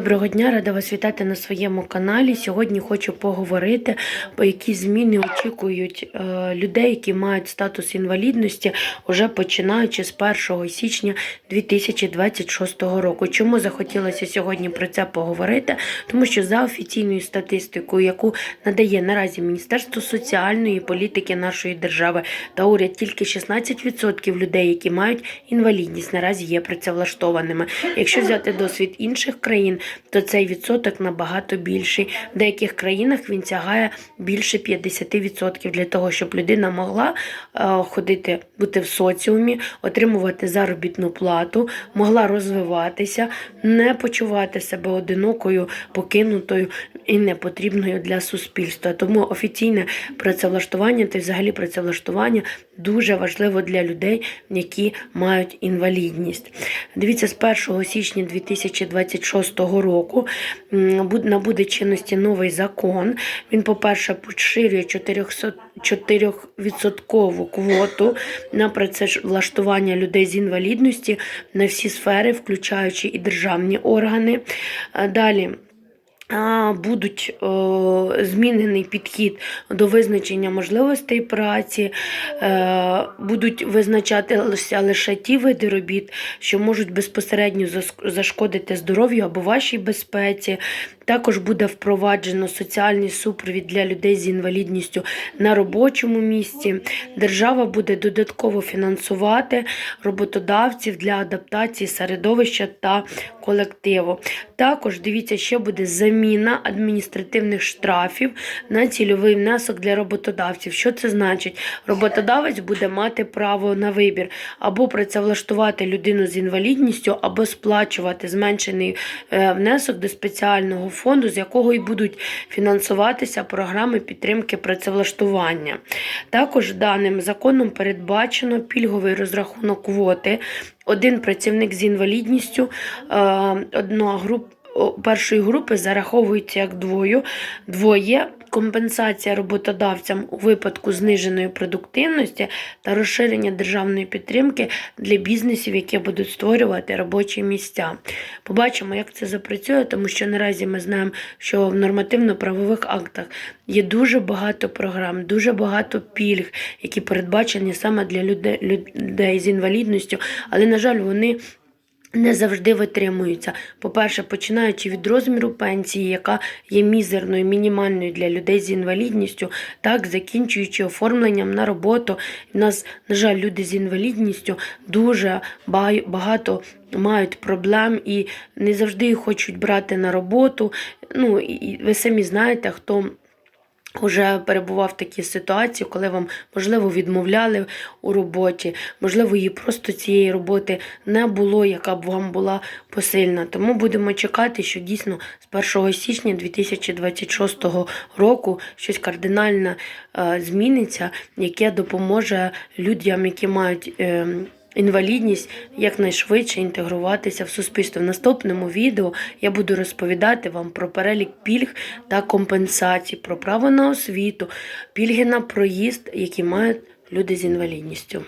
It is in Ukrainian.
Доброго дня, рада вас вітати на своєму каналі. Сьогодні хочу поговорити, які зміни очікують е, людей, які мають статус інвалідності, уже починаючи з 1 січня 2026 року. Чому захотілося сьогодні про це поговорити? Тому що за офіційною статистикою, яку надає наразі Міністерство соціальної політики нашої держави та уряд, тільки 16% людей, які мають інвалідність, наразі є працевлаштованими. Якщо взяти досвід інших країн, то цей відсоток набагато більший. В деяких країнах він сягає більше 50% для того, щоб людина могла е, ходити, бути в соціумі, отримувати заробітну плату, могла розвиватися, не почувати себе одинокою, покинутою і непотрібною для суспільства. Тому офіційне працевлаштування та взагалі працевлаштування дуже важливо для людей, які мають інвалідність. Дивіться, з 1 січня 2026 року набуде чинності новий закон. Він, по-перше, поширює 400 4% квоту на працевлаштування людей з інвалідності на всі сфери, включаючи і державні органи. Далі. Будуть змінений підхід до визначення можливостей праці, е, будуть визначатися лише ті види робіт, що можуть безпосередньо зашкодити здоров'ю або вашій безпеці. Також буде впроваджено соціальний супровід для людей з інвалідністю на робочому місці. Держава буде додатково фінансувати роботодавців для адаптації середовища та колективу. Також дивіться, ще буде заміна адміністративних штрафів на цільовий внесок для роботодавців. Що це значить? Роботодавець буде мати право на вибір або працевлаштувати людину з інвалідністю, або сплачувати зменшений е, внесок до спеціального фонду, з якого і будуть фінансуватися програми підтримки працевлаштування. Також даним законом передбачено пільговий розрахунок квоти. Один працівник з інвалідністю, е, одна група. Першої групи зараховується як двою, двоє компенсація роботодавцям у випадку зниженої продуктивності та розширення державної підтримки для бізнесів, які будуть створювати робочі місця. Побачимо, як це запрацює, тому що наразі ми знаємо, що в нормативно-правових актах є дуже багато програм, дуже багато пільг, які передбачені саме для людей, з інвалідністю, але, на жаль, вони не завжди витримуються. По-перше, починаючи від розміру пенсії, яка є мізерною, мінімальною для людей з інвалідністю, так закінчуючи оформленням на роботу. У нас, на жаль, люди з інвалідністю дуже багато мають проблем і не завжди хочуть брати на роботу. Ну, і ви самі знаєте, хто. Уже перебував в такій ситуації, коли вам, можливо, відмовляли у роботі, можливо, її просто цієї роботи не було, яка б вам була посильна. Тому будемо чекати, що дійсно з 1 січня 2026 року щось кардинальне е, зміниться, яке допоможе людям, які мають. Інвалідність якнайшвидше інтегруватися в суспільство. В наступному відео я буду розповідати вам про перелік пільг та компенсацій, про право на освіту, пільги на проїзд, які мають люди з інвалідністю.